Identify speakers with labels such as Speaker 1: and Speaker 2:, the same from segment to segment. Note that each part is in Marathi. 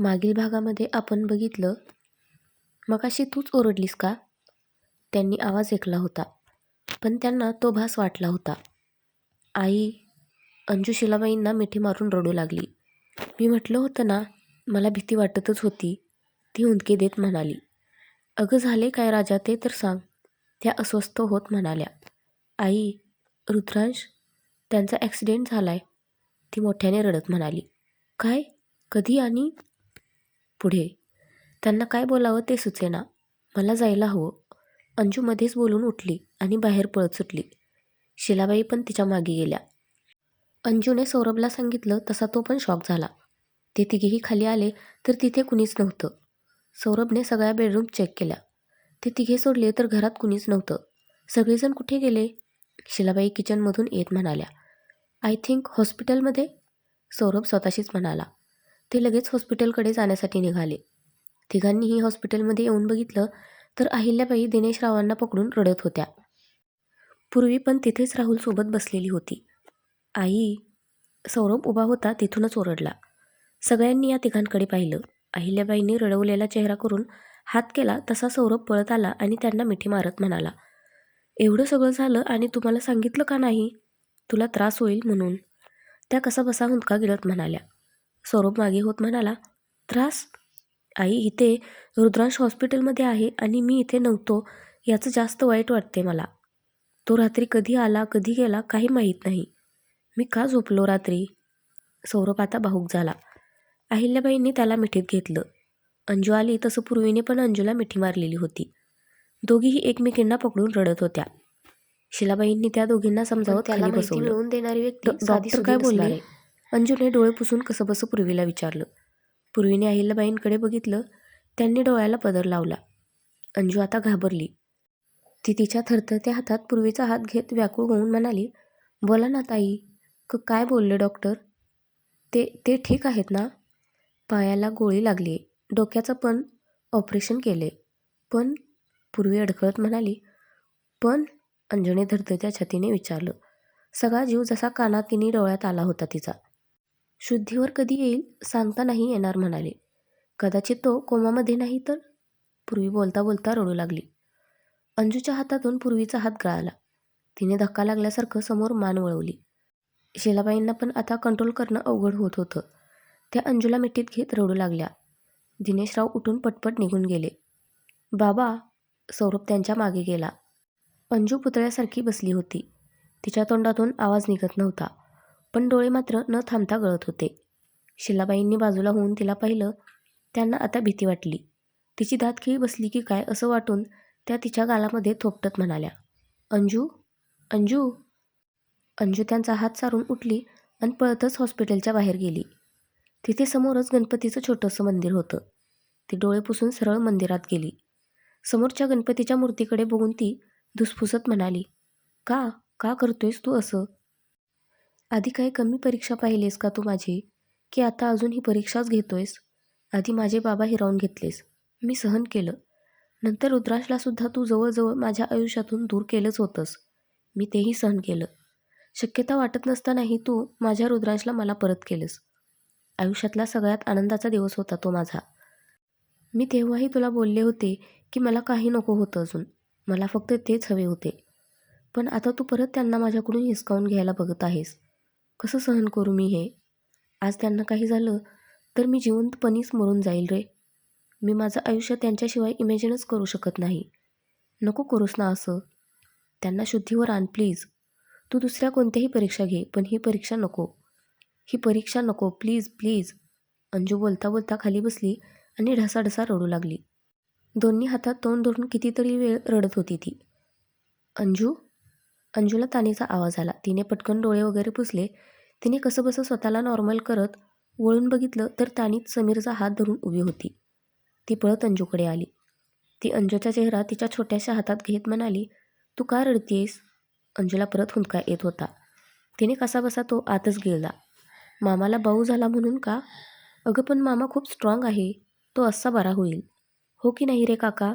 Speaker 1: मागील भागामध्ये आपण बघितलं मगाशी तूच ओरडलीस का? त्यांनी आवाज ऐकला होता पण त्यांना तो भास वाटला होता. आई अंजू शिलाबाईंना मिठी मारून रडू लागली. मी म्हटलं होतं ना मला भीती वाटतच होती. ती हुंदके देत म्हणाली अगं झाले काय राजा ते तर सांग. त्या अस्वस्थ होत म्हणाल्या आई रुद्रांश त्यांचा ॲक्सिडेंट झाला आहे ती मोठ्याने रडत म्हणाली काय? कधी आणि पुढे. त्यांना काय बोलावं ते सुचेना. मला जायला हवं. अंजू मध्येच बोलून उठली आणि बाहेर पळत सुटली. शिलाबाई पण तिच्यामागे गेल्या. अंजूने सौरभला सांगितलं तसा तो पण शॉक झाला. ते तिघेही खाली आले तर तिथे कुणीच नव्हतं. सौरभने सगळ्या बेडरूम चेक केल्या. ते तिघे सोडले तर घरात कुणीच नव्हतं. सगळेजण कुठे गेले? शिलाबाई किचनमधून येत म्हणाल्या. आय थिंक हॉस्पिटलमध्ये? सौरभ स्वतःशीच म्हणाला. ते लगेच हॉस्पिटलकडे जाण्यासाठी निघाले. तिघांनीही हॉस्पिटलमध्ये येऊन बघितलं तर अहिल्याबाई दिनेशरावांना पकडून रडत होत्या. पूर्वी पण तिथेच राहुलसोबत बसलेली होती. आई सौरभ उभा होता तिथूनच ओरडला. सगळ्यांनी या तिघांकडे पाहिलं. अहिल्याबाईंनी रडवलेला चेहरा करून हात केला तसा सौरभ पळत आला आणि त्यांना मिठी मारत म्हणाला एवढं सगळं झालं आणि तुम्हाला सांगितलं का नाही? तुला त्रास होईल म्हणून. त्या कसा बसा हुंदका गिळत म्हणाल्या. सौरभ मागे होत म्हणाला त्रास? आई इथे रुद्रांश हॉस्पिटलमध्ये आहे आणि मी इथे नव्हतो याचं जास्त वाईट वाटते मला. तो रात्री कधी आला कधी गेला काही माहीत नाही. मी का झोपलो रात्री? सौरभ आता भाऊक झाला. अहिल्याबाईंनी त्याला मिठीत घेतलं. अंजू आली तसं पूर्वीने पण अंजूला मिठी मारलेली होती. दोघीही एकमेकींना पकडून रडत होत्या. शिलाबाईंनी त्या दोघींना समजावत
Speaker 2: त्याला मिळवून देणारी व्यक्ती
Speaker 1: डॉक्टर काय
Speaker 2: आहे.
Speaker 1: अंजूने डोळे पुसून कसं बसं पूर्वीला विचारलं. पूर्वीने अहिल्याबाईंकडे बघितलं त्यांनी डोळ्याला पदर लावला. अंजू आता घाबरली. ती तिच्या थरथरत्या हातात पूर्वीचा हात घेत व्याकुळ होऊन म्हणाली बोला ना ताई क काय बोलले डॉक्टर? ते ते ठीक आहेत ना? पायाला गोळी लागली. डोक्याचं पण ऑपरेशन केले. पण पूर्वी अडखळत म्हणाली पण? अंजने धरधरत्या छतीने विचारलं. सगळा जीव जसा कानातिनी डोळ्यात आला होता तिचा. शुद्धीवर कधी येईल सांगता नाही येणार म्हणाले. कदाचित तो कोमामध्ये नाही तर? पूर्वी बोलता बोलता रडू लागली. अंजूच्या हातातून पूर्वीचा हात गळाला. तिने धक्का लागल्यासारखं समोर मान वळवली. शिलाबाईंना पण आता कंट्रोल करणं अवघड होत होतं. त्या अंजूला मिठीत घेत रडू लागल्या. दिनेशराव उठून पटपट निघून गेले. बाबा सौरभ त्यांच्या मागे गेला. अंजू पुतळ्यासारखी बसली होती. तिच्या तोंडातून आवाज निघत नव्हता. पण डोळे मात्र न थांबता गळत होते. शिलाबाईंनी बाजूला होऊन तिला पाहिलं त्यांना आता भीती वाटली. तिची दात खिळी बसली की काय असं वाटून त्या तिच्या गालामध्ये थोपटत म्हणाल्या अंजू अंजू. अंजू त्यांचा हात सारून उठली आणि पळतच हॉस्पिटलच्या बाहेर गेली. तिथे समोरच गणपतीचं छोटंसं मंदिर होतं. ती डोळे पुसून सरळ मंदिरात गेली. समोरच्या गणपतीच्या मूर्तीकडे बघून ती धुसफुसत म्हणाली का का करतोयस तू असं? आधी काही कमी परीक्षा पाहिलीस का तू माझी? की आता अजून ही परीक्षाच घेतोयस? आधी माझे बाबा हिरावून घेतलेस. मी सहन केलं. नंतर रुद्राशलासुद्धा तू जवळजवळ माझ्या आयुष्यातून दूर केलंच होतंस. मी तेही सहन केलं. शक्यता वाटत नसतानाही तू माझ्या रुद्राशला मला परत केलंस. आयुष्यातला सगळ्यात आनंदाचा दिवस होता तो माझा. मी तेव्हाही तुला बोलले होते की मला काही नको होतं अजून. मला फक्त तेच हवे होते. पण आता तू परत त्यांना माझ्याकडून हिसकावून घ्यायला बघत आहेस. कसं सहन करू मी हे? आज त्यांना काही झालं तर मी जिवंतपणीच मरून जाईल रे. मी माझं आयुष्य त्यांच्याशिवाय इमॅजिनच करू शकत नाही. नको करूस ना असं. त्यांना शुद्धीवर आण प्लीज तू दुसऱ्या कोणत्याही परीक्षा घे पण ही परीक्षा नको. ही परीक्षा नको प्लीज प्लीज अंजू बोलता बोलता खाली बसली आणि ढसाढसा रडू लागली. दोन्ही हातात तोंड धरून कितीतरी वेळ रडत होती ती. अंजू? अंजूला तानीचा आवाज आला. तिने पटकन डोळे वगैरे पुसले. तिने कसंबसं स्वतःला नॉर्मल करत वळून बघितलं तर तानीत समीरचा हात धरून उभी होती. ती पळत अंजूकडे आली. ती अंजूचा चेहरा तिच्या छोट्याशा हातात घेत म्हणाली तू का रडतीयस? अंजूला परत हुंदका येत होता. तिने कसाबसा तो आतच गेला. मामाला भाऊ झाला म्हणून का? अगं पण मामा खूप स्ट्रॉंग आहे. तो असा बरा होईल. हो की नाही रे काका?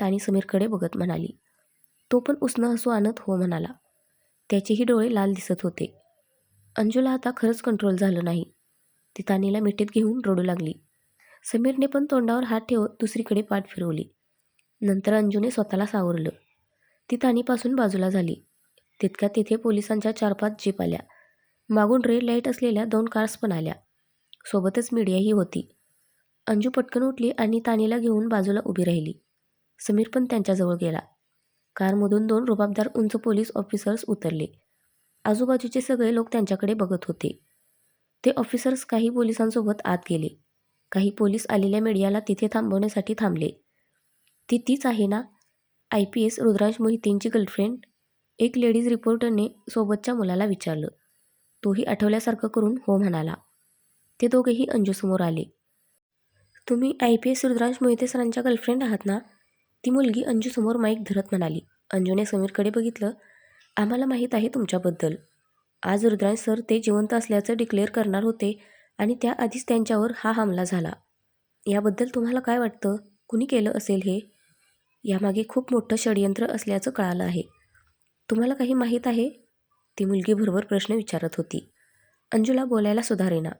Speaker 1: तानी समीरकडे बघत म्हणाली. तो पण उसनं हसू आणत हो म्हणाला. त्याचेही डोळे लाल दिसत होते. अंजूला आता खरंच कंट्रोल झालं नाही. ती तानीला मिठीत घेऊन रडू लागली. समीरने पण तोंडावर हात ठेवत दुसरीकडे पाठ फिरवली. नंतर अंजूने स्वतःला सावरलं. ती तानीपासून बाजूला झाली. तितक्या तिथे पोलिसांच्या चार पाच जीप आल्या. मागून रेड लाइट असलेल्या दोन कार्स पण आल्या. सोबतच मीडियाही होती. अंजू पटकन उठली आणि तानीला घेऊन बाजूला उभी राहिली. समीर पण त्यांच्याजवळ गेला. कारमधून दोन रुबाबदार उंच पोलीस ऑफिसर्स उतरले. आजूबाजूचे सगळे लोक त्यांच्याकडे बघत होते. ते ऑफिसर्स काही पोलिसांसोबत आत गेले. काही पोलीस आलेल्या मीडियाला तिथे थांबवण्यासाठी थांबले. ती तीच आहे ना? आय पी एस रुद्रांश मोहितेंची गर्लफ्रेंड एक लेडीज रिपोर्टरने सोबतच्या मुलाला विचारलं. तोही आठवल्यासारखं करून हो म्हणाला. ते दोघेही अंजूसमोर आले. तुम्ही I P S Rudransh Mohite सरांच्या गर्लफ्रेंड आहात ना? ती मुलगी अंजूसमोर माईक धरत म्हणाली अंजूने समीरकडे बघितलं. आम्हाला माहीत आहे तुमच्याबद्दल. आज रुद्रांश सर ते जिवंत असल्याचं डिक्लेअर करणार होते आणि त्याआधीच त्यांच्यावर हा हमला झाला. याबद्दल तुम्हाला काय वाटतं? कुणी केलं असेल हे? यामागे खूप मोठं षडयंत्र असल्याचं कळालं आहे. तुम्हाला काही माहीत आहे? ती मुलगी भरभर प्रश्न विचारत होती. अंजूला बोलायला सुधारेना.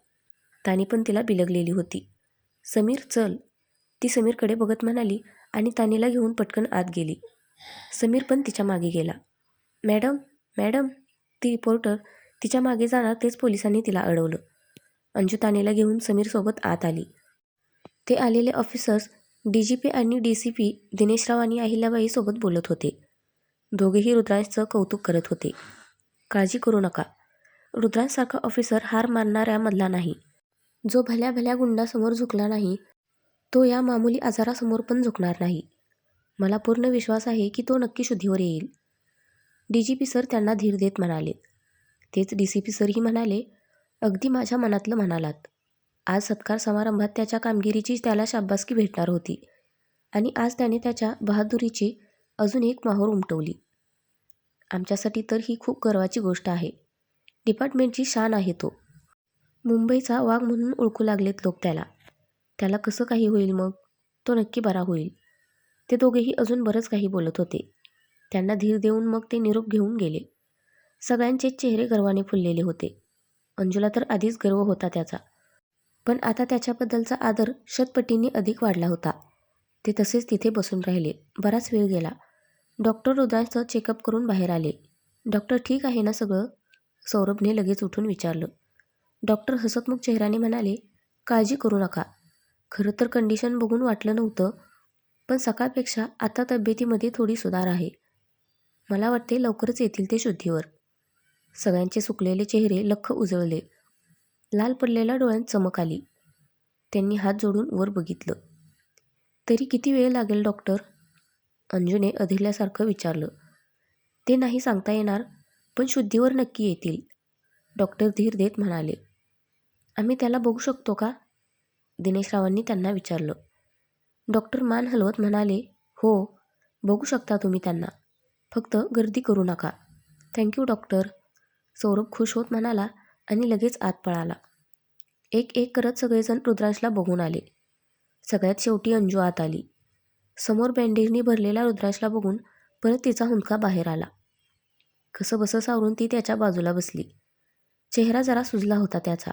Speaker 1: तानी पण तिला बिलगलेली होती. समीर चल. ती समीरकडे बघत म्हणाली आणि तानीला घेऊन पटकन आत गेली. समीर पण तिच्यामागे गेला. मॅडम मॅडम ती रिपोर्टर तिच्यामागे जाणार तेच पोलिसांनी तिला अडवलं. अंजू तानीला घेऊन समीरसोबत आत आली. ते आलेले ऑफिसर्स डी जी पी आणि डी सी पी दिनेशराव आणि अहिल्याबाईसोबत बोलत होते. दोघेही रुद्रांशचं कौतुक करत होते. काळजी करू नका. रुद्रांशसारखा ऑफिसर हार मानणाऱ्यामधला नाही. जो भल्या भल्या गुंडासमोर झुकला नाही तो या मामुली आजारासमोर पण झुकणार नाही. मला पूर्ण विश्वास आहे की तो नक्की शुद्धीवर येईल. डी जी पी सर त्यांना धीर देत म्हणाले. तेच डी सी पी सरही म्हणाले अगदी माझ्या मनातलं म्हणालात. आज सत्कार समारंभात त्याच्या कामगिरीची त्याला शाब्बासकी भेटणार होती आणि आज त्याने त्याच्या बहादुरीची अजून एक माहोर उमटवली. आमच्यासाठी तर ही खूप गर्वाची गोष्ट आहे. डिपार्टमेंटची शान आहे तो. मुंबईचा वाघ म्हणून ओळखू लागलेत लोक त्याला. त्याला कसं काही होईल मग? तो नक्की बरा होईल. ते दोघेही अजून बरंच काही बोलत होते. त्यांना धीर देऊन मग ते निरोप घेऊन गेले. सगळ्यांचे चेहरे गर्वाने फुललेले होते. अंजूला तर आधीच गर्व होता त्याचा. पण आता त्याच्याबद्दलचा आदर शतपटींनी अधिक वाढला होता. ते तसेच तिथे बसून राहिले. बराच वेळ गेला. डॉक्टर हृदयाचं चेकअप करून बाहेर आले. डॉक्टर ठीक आहे ना सगळं? सौरभने लगेच उठून विचारलं. डॉक्टर हसतमुख चेहऱ्याने म्हणाले काळजी करू नका. खरं तर कंडिशन बघून वाटलं नव्हतं पण सकाळपेक्षा आता तब्येतीमध्ये थोडी सुधार आहे. मला वाटते लवकरच येतील ते शुद्धीवर. सगळ्यांचे सुकलेले चेहरे लख उजळले. लाल पडलेल्या डोळ्यांत चमक आली. त्यांनी हात जोडून वर बघितलं. तरी किती वेळ लागेल डॉक्टर अंजूने अधिरल्यासारखं विचारलं. ते नाही सांगता येणार पण शुद्धीवर नक्की येतील. डॉक्टर धीर देत म्हणाले. आम्ही त्याला बघू शकतो का? दिनेशरावांनी त्यांना विचारलं. डॉक्टर मान हलवत म्हणाले हो बघू शकता तुम्ही त्यांना. फक्त गर्दी करू नका. Thank you doctor. सौरभ खुश होत म्हणाला आणि लगेच आत पळाला. एक एक करत सगळेजण रुद्रांशला बघून आले. सगळ्यात शेवटी अंजू आत आली. समोर बँडेजनी भरलेला रुद्रांशला बघून परत तिचा हुंदका बाहेर आला. कसं बसं सावरून ती त्याच्या बाजूला बसली. चेहरा जरा सुजला होता त्याचा.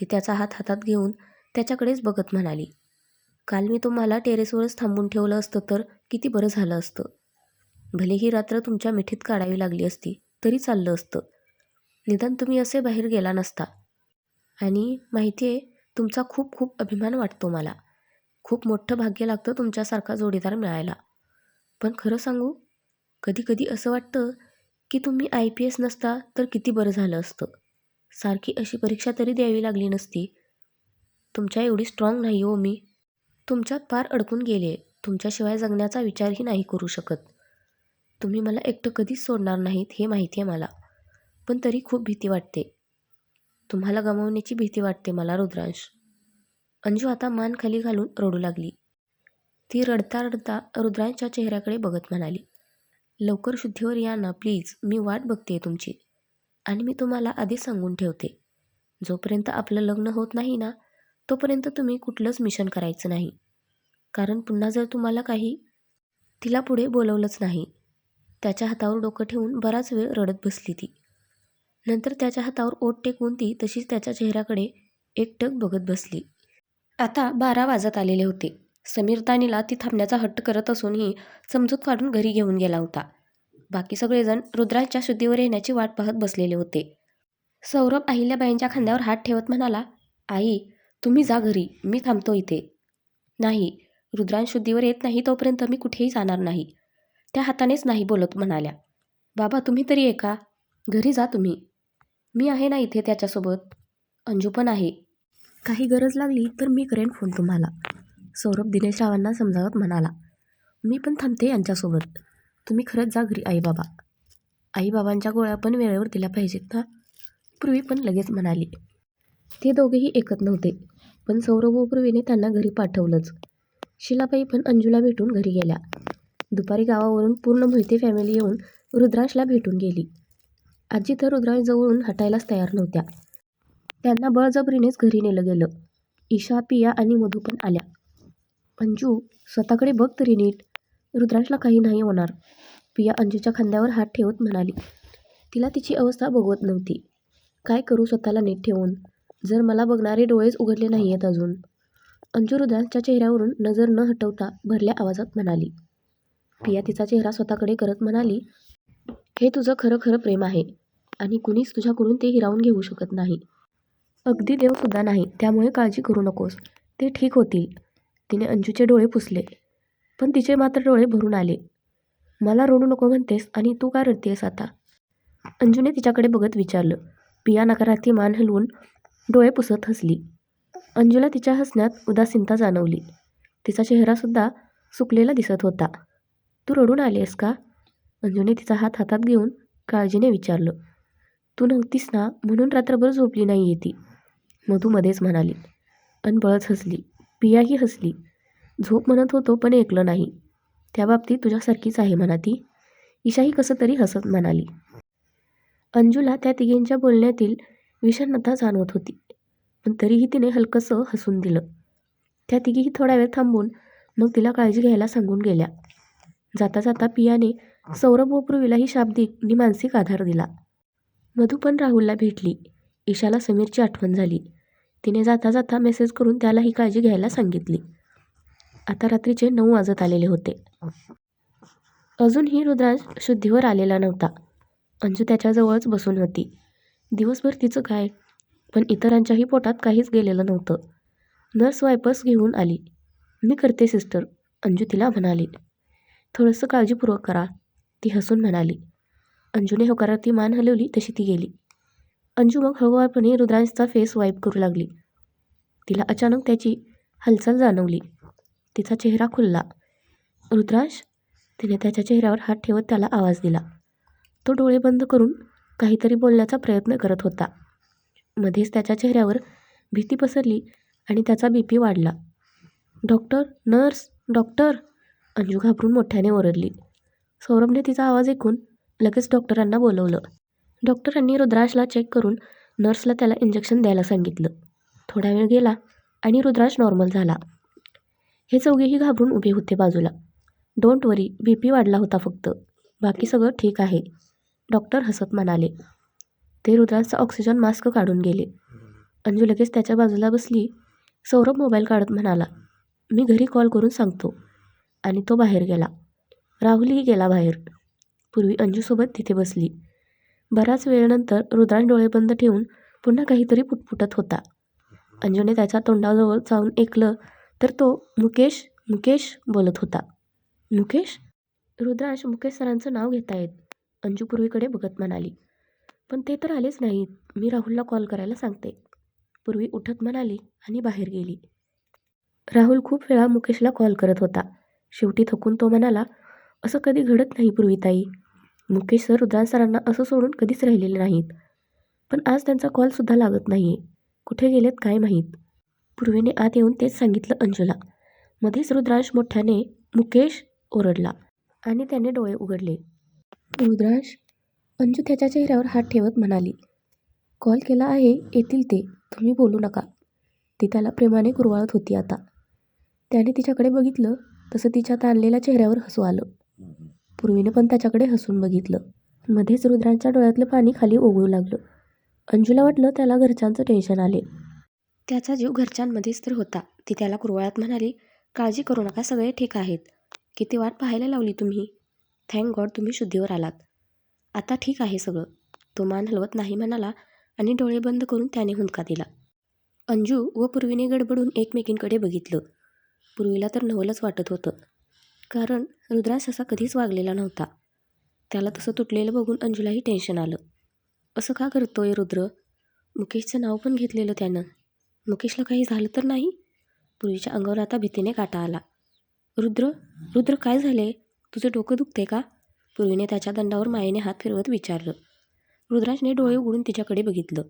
Speaker 1: ती त्याचा हात हातात घेऊन त्याच्याकडेच बघत म्हणाली काल मी तुम्हाला टेरेसवरच थांबून ठेवलं असतं तर किती बरं झालं असतं. भले ही रात्र तुमच्या मिठीत काढावी लागली असती तरी चाललं असतं. निदान तुम्ही असे बाहेर गेला नसता. आणि माहिती आहे तुमचा खूप खूप अभिमान वाटतो मला. खूप मोठं भाग्य लागतं तुमच्यासारखा जोडीदार मिळायला. पण खरं सांगू कधी कधी असं वाटतं की तुम्ही आय पी एस नसता तर किती बरं झालं असतं. सारखी अशी परीक्षा तरी द्यावी लागली नसती तुमच्या एवढी स्ट्रॉंग नाही हो मी. तुमच्यात पार अडकून गेले तुमच्याशिवाय जगण्याचा विचारही नाही करू शकत. तुम्ही मला एकटं कधीच सोडणार नाहीत हे माहिती आहे मला. पण तरी खूप भीती वाटते. तुम्हाला गमावण्याची भीती वाटते मला रुद्रांश. अंजू आता मान खाली घालून रडू लागली. ती रडता रडता रुद्रांशच्या चेहऱ्याकडे बघत म्हणाली लवकर शुद्धीवर या ना प्लीज मी वाट बघते तुमची. आणि मी तुम्हाला आधीच सांगून ठेवते. जोपर्यंत आपलं लग्न होत नाही ना तोपर्यंत तुम्ही कुठलंच मिशन करायचं नाही. कारण पुन्हा जर तुम्हाला काही तिला पुढे बोलवलंच नाही त्याच्या हातावर डोकं ठेवून बराच वेळ रडत बसली ती. नंतर त्याच्या हातावर ओट टेकवून ती तशीच त्याच्या चेहऱ्याकडे एकटक बघत बसली. आता बारा वाजत आलेले होते. समीर तानीला ती थांबण्याचा हट्ट करत असूनही समजूत काढून घरी घेऊन गेला होता. बाकी सगळेजण रुद्राच्या शुद्धीवर येण्याची वाट पाहत बसलेले होते. सौरभ अहिल्याबाईंच्या खांद्यावर हात ठेवत म्हणाला आई तुम्ही जा घरी मी थांबतो इथे. नाही रुद्रांश शुद्धीवर येत नाही तोपर्यंत मी कुठेही जाणार नाही. त्या हातानेच नाही बोलत म्हणाल्या. बाबा तुम्ही तरी एका. का घरी जा तुम्ही. मी आहे ना इथे त्याच्यासोबत. अंजू पण आहे. काही गरज लागली तर मी करेन फोन तुम्हाला. सौरभ दिनेश रावांना समजावत म्हणाला. मी पण थांबते यांच्यासोबत. तुम्ही खरंच जा घरी आई बाबा. आई बाबांच्या गोळ्या पण वेळेवर दिल्या पाहिजेत ना. पूर्वी पण लगेच म्हणाली. ते दोघेही ऐकत नव्हते. पण सौरभ पूर्वीने त्यांना घरी पाठवलंच. शिलाबाई पण अंजूला भेटून घरी गेल्या. दुपारी गावावरून पूर्ण मोहिते फॅमिली येऊन रुद्राशला भेटून गेली. आजी तर रुद्रांश जवळून हटायलाच तयार नव्हत्या. त्यांना बळजबरीनेच घरी नेलं गेलं. ईशा पिया आणि मधू पण आल्या. अंजू स्वतःकडे बघ तरी नीट. रुद्राशला काही नाही होणार. पिया अंजूच्या खांद्यावर हात ठेवत म्हणाली तिला तिची अवस्था बघवत नव्हती. काय करू स्वतःला नीट ठेवून? जर मला बघणारे डोळेच उघडले नाही आहेत अजून. अंजू चेहऱ्यावरून नजर न हटवता भरल्या आवाजात म्हणाली पिया तिचा चेहरा स्वतःकडे करत म्हणाली हे तुझं खरं खरं प्रेम आहे आणि कुणीच तुझ्याकडून ते हिरावून घेऊ शकत नाही. अगदी देवसुद्धा नाही त्यामुळे काळजी करू नकोस. ते ठीक होतील. तिने अंजूचे डोळे पुसले पण तिचे मात्र डोळे भरून आले. मला रडू नको म्हणतेस आणि तू का रडतेस आता? अंजूने तिच्याकडे बघत विचारलं. पिया नकारार्थी मान हलवून डोळे पुसत हसली. अंजूला तिच्या हसण्यात उदासीनता जाणवली. तिचा चेहरासुद्धा सुकलेला दिसत होता. तू रडून आलीस का? अंजूने तिचा हात हातात घेऊन काळजीने विचारलं. तू नव्हतीस ना म्हणून रात्रभर झोपली नाही ती मधू मध्येच म्हणाली. अनबळच हसली. पियाही हसली. झोप म्हणत होतो पण ऐकलं नाही. त्या बाबतीत तुझ्यासारखीच आहे म्हणा ती. ईशाही कसं तरी हसत म्हणाली. अंजूला त्या तिघींच्या बोलण्यातील विषण्णता जाणवत होती. पण तरीही तिने हलकंसं हसून दिलं. त्या तिघीही थोडा वेळ थांबून मग तिला काळजी घ्यायला सांगून गेल्या. जाता जाता पियाने सौरभ व शाब्दिक आणि मानसिक आधार दिला. मधू पण राहुलला भेटली. ईशाला समीरची आठवण झाली. तिने जाता जाता मेसेज करून त्याला ही काळजी घ्यायला सांगितली. आता रात्रीचे नऊ वाजत आलेले होते. अजूनही रुद्रांश शुद्धीवर आलेला नव्हता. अंजू त्याच्याजवळच बसून होती. दिवसभर तिचं काय? पण इतरांच्याही पोटात काहीच गेलेलं नव्हतं. नर्स वायपर्स घेऊन आली. मी करते सिस्टर अंजू तिला म्हणाली. थोडंसं काळजीपूर्वक करा ती हसून म्हणाली. अंजूने होकारार्थी मान हलवली तशी ती गेली. अंजू मग हळूवारपणे रुद्रांशचा फेस वाईप करू लागली. तिला अचानक त्याची हालचाल जाणवली. तिचा चेहरा खुलला. रुद्रांश तिने त्याच्या चेहऱ्यावर हात ठेवत त्याला आवाज दिला. तो डोळे बंद करून काहीतरी बोलण्याचा प्रयत्न करत होता. मध्येच त्याच्या चेहऱ्यावर भीती पसरली आणि त्याचा बी पी वाढला. डॉक्टर? नर्स? डॉक्टर? अंजू घाबरून मोठ्याने ओरडली. सौरभने तिचा आवाज ऐकून लगेच डॉक्टरांना बोलवलं. डॉक्टरांनी रुद्राशला चेक करून नर्सला त्याला इंजेक्शन द्यायला सांगितलं. थोडा वेळ गेला आणि रुद्राश नॉर्मल झाला. हे चौघेही घाबरून उभे होते बाजूला. डोंट वरी बी पी वाढला होता फक्त. बाकी सगळं ठीक आहे. डॉक्टर हसत म्हणाले. ते रुद्रांचा ऑक्सिजन मास्क काढून गेले. अंजू लगेच त्याच्या बाजूला बसली. सौरभ मोबाईल काढत म्हणाला मी घरी कॉल करून सांगतो. आणि तो बाहेर गेला. राहुलही गेला बाहेर. पूर्वी अंजूसोबत तिथे बसली. बराच वेळानंतर रुद्रान डोळे बंद ठेवून पुन्हा काहीतरी पुटपुटत होता. अंजूने त्याच्या तोंडाजवळ जाऊन ऐकलं तर तो मुकेश मुकेश बोलत होता. मुकेश? रुद्रांश मुकेश सरांचं नाव घेता येत. अंजू पूर्वीकडे बघत म्हणाली. पण ते तर आलेच नाहीत. मी राहुलला कॉल करायला सांगते. पूर्वी उठत म्हणाली आणि बाहेर गेली. राहुल खूप वेळा मुकेशला कॉल करत होता. शेवटी थकून तो म्हणाला असं कधी घडत नाही पूर्वीताई. मुकेश सर रुद्रान सरांना असं सोडून कधीच राहिलेले नाहीत. पण आज त्यांचा कॉलसुद्धा लागत नाही आहे कुठे गेलेत काय माहीत? पूर्वीने आत येऊन तेच सांगितलं अंजूला. मध्येच रुद्रांश मोठ्याने मुकेश ओरडला आणि त्याने डोळे उघडले. रुद्राश अंजू त्याच्या चेहऱ्यावर हात ठेवत म्हणाली कॉल केला आहे येतील ते. तुम्ही बोलू नका. ती त्याला प्रेमाने कुरवाळत होती आता. त्याने तिच्याकडे बघितलं तसं तिच्या ताणलेल्या चेहऱ्यावर हसू आलं. पूर्वीने पण त्याच्याकडे हसून बघितलं. मध्येच रुद्रांच्या डोळ्यातलं पाणी खाली ओघळू लागलं. अंजूला वाटलं त्याला घरच्यांचं टेन्शन आले. त्याचा जीव घरच्यांमध्येच तर होता. ती त्याला कुरवाळत म्हणाली काळजी करू नका सगळे ठीक आहेत. किती वाट पाहायला लावली तुम्ही? थँक गॉड तुम्ही शुद्धीवर आलात. आता ठीक आहे सगळं. तो मान हलवत नाही म्हणाला आणि डोळे बंद करून त्याने हुंदका दिला. अंजू व पूर्वीने गडबडून एकमेकींकडे बघितलं. पूर्वीला तर नवलच वाटत होतं. कारण रुद्रास असा कधीच वागलेला नव्हता. त्याला तसं तुटलेलं बघून अंजूलाही टेन्शन आलं. असं का करतोय रुद्र? मुकेशचं नाव पण घेतलेलं त्यानं. मुकेशला काही झालं तर नाही? पूर्वीच्या अंगावर आता भीतीने काटा आला. रुद्र? रुद्र काय झाले? तुझं डोकं दुखते का? पूर्वीने त्याच्या दंडावर मायेने हात फिरवत विचारलं. रुद्राजने डोळे उघडून तिच्याकडे बघितलं.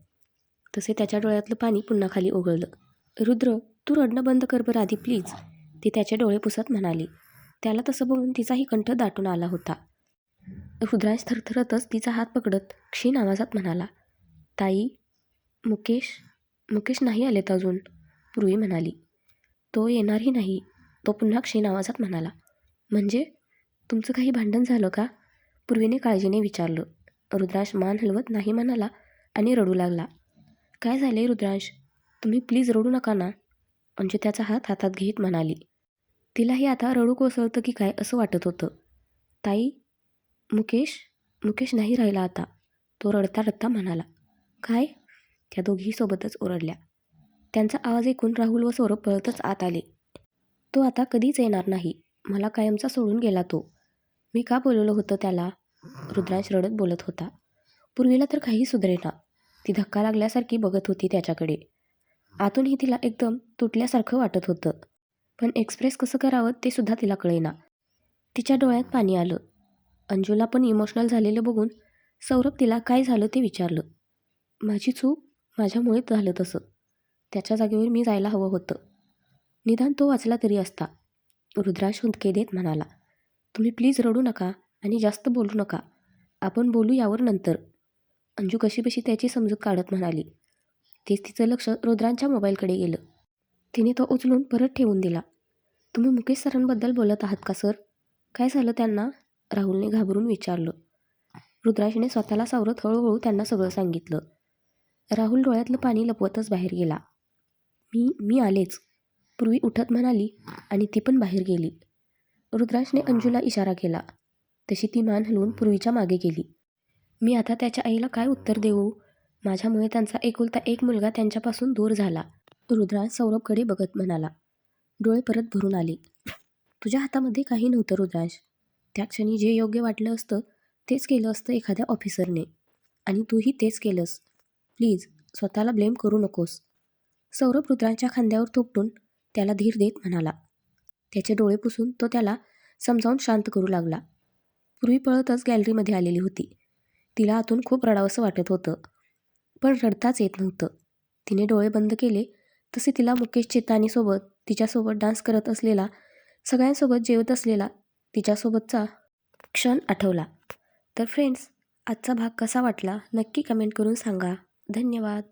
Speaker 1: तसे त्याच्या डोळ्यातलं पाणी पुन्हा खाली ओघळलं. रुद्र तू रडणं बंद कर बरं आधी प्लीज. ती त्याचे डोळे पुसत म्हणाली. त्याला तसं बघून तिचाही कंठ दाटून आला होता. रुद्राज थरथरतच तिचा हात पकडत क्षीण आवाजात म्हणाला ताई मुकेश मुकेश नाही आलेत अजून पूर्वी म्हणाली. तो येणारही नाही तो पुन्हा क्षीण आवाजात म्हणाला. म्हणजे? तुमचं काही भांडण झालं का? पूर्वीने काळजीने विचारलं. रुद्रांश मान हलवत नाही म्हणाला आणि रडू लागला. काय झाले रुद्रांश? तुम्ही प्लीज रडू नका ना. म्हणजे त्याचा हात हातात घेत म्हणाली. तिलाही आता रडू कोसळतं की काय असं वाटत होतं. ताई मुकेश मुकेश नाही राहिला आता. तो रडता रडता म्हणाला. काय? त्या दोघीही सोबतच ओरडल्या. त्यांचा आवाज ऐकून राहुल व सौरभ पळतच आत आले. तो आता कधीच येणार नाही. मला कायमचा सोडून गेला तो. मी का बोलवलं होतं त्याला? रुद्राज रडत बोलत होता. पूर्वीला तर काही सुधरेना ती धक्का लागल्यासारखी बघत होती त्याच्याकडे. आतूनही तिला एकदम तुटल्यासारखं वाटत होतं. पण एक्सप्रेस कसं करावं ते सुद्धा तिला कळेना. तिच्या डोळ्यात पाणी आलं. अंजूला पण इमोशनल झालेलं बघून सौरभ तिला काय झालं ते विचारलं. माझी चूक माझ्यामुळेच झालं तसं. त्याच्या जागेवर मी जायला हवं होतं. निदान तो वाचला तरी असता. रुद्राश हुंदके देत म्हणाला. तुम्ही प्लीज रडू नका आणि जास्त बोलू नका. आपण बोलू यावर नंतर. अंजू कशीबशी त्याची समजूत काढत म्हणाली. तेच तिचं लक्ष रुद्रांच्या मोबाईलकडे गेलं. तिने तो उचलून परत ठेवून दिला. तुम्ही मुकेश सरांबद्दल बोलत आहात का सर? काय झालं त्यांना? राहुलने घाबरून विचारलं. रुद्राशने स्वतःला सावरत हळूहळू त्यांना सगळं सांगितलं. राहुल डोळ्यातलं पाणी लपवतच बाहेर गेला. मी मी आलेच. पूर्वी उठत म्हणाली आणि ती पण बाहेर गेली. रुद्रांशने अंजूला इशारा केला. तशी ती मान हलवून पूर्वीच्या मागे गेली. मी आता त्याच्या आईला काय उत्तर देऊ? माझ्यामुळे त्यांचा एकुलता एक मुलगा त्यांच्यापासून दूर झाला. रुद्रांश सौरभकडे बघत म्हणाला. डोळे परत भरून आले. तुझ्या हातामध्ये काही नव्हतं रुद्रांश त्या क्षणी जे योग्य वाटलं असतं तेच केलं असतं एखाद्या ऑफिसरने. आणि तूही तेच केलंस. प्लीज स्वतःला ब्लेम करू नकोस. सौरभ रुद्रांच्या खांद्यावर थोपटून त्याला धीर देत म्हणाला. त्याचे डोळे पुसून तो त्याला समजावून शांत करू लागला. पूर्वी पळतच गॅलरीमध्ये आलेली होती. तिला आतून खूप रडावंसं वाटत होतं. पण रडताच येत नव्हतं. तिने डोळे बंद केले तसे तिला मुकेश चेतानीसोबत तिच्यासोबत डान्स करत असलेला सगळ्यांसोबत जेवत असलेला तिच्यासोबतचा क्षण आठवला. तर फ्रेंड्स आजचा भाग कसा वाटला नक्की कमेंट करून सांगा. धन्यवाद.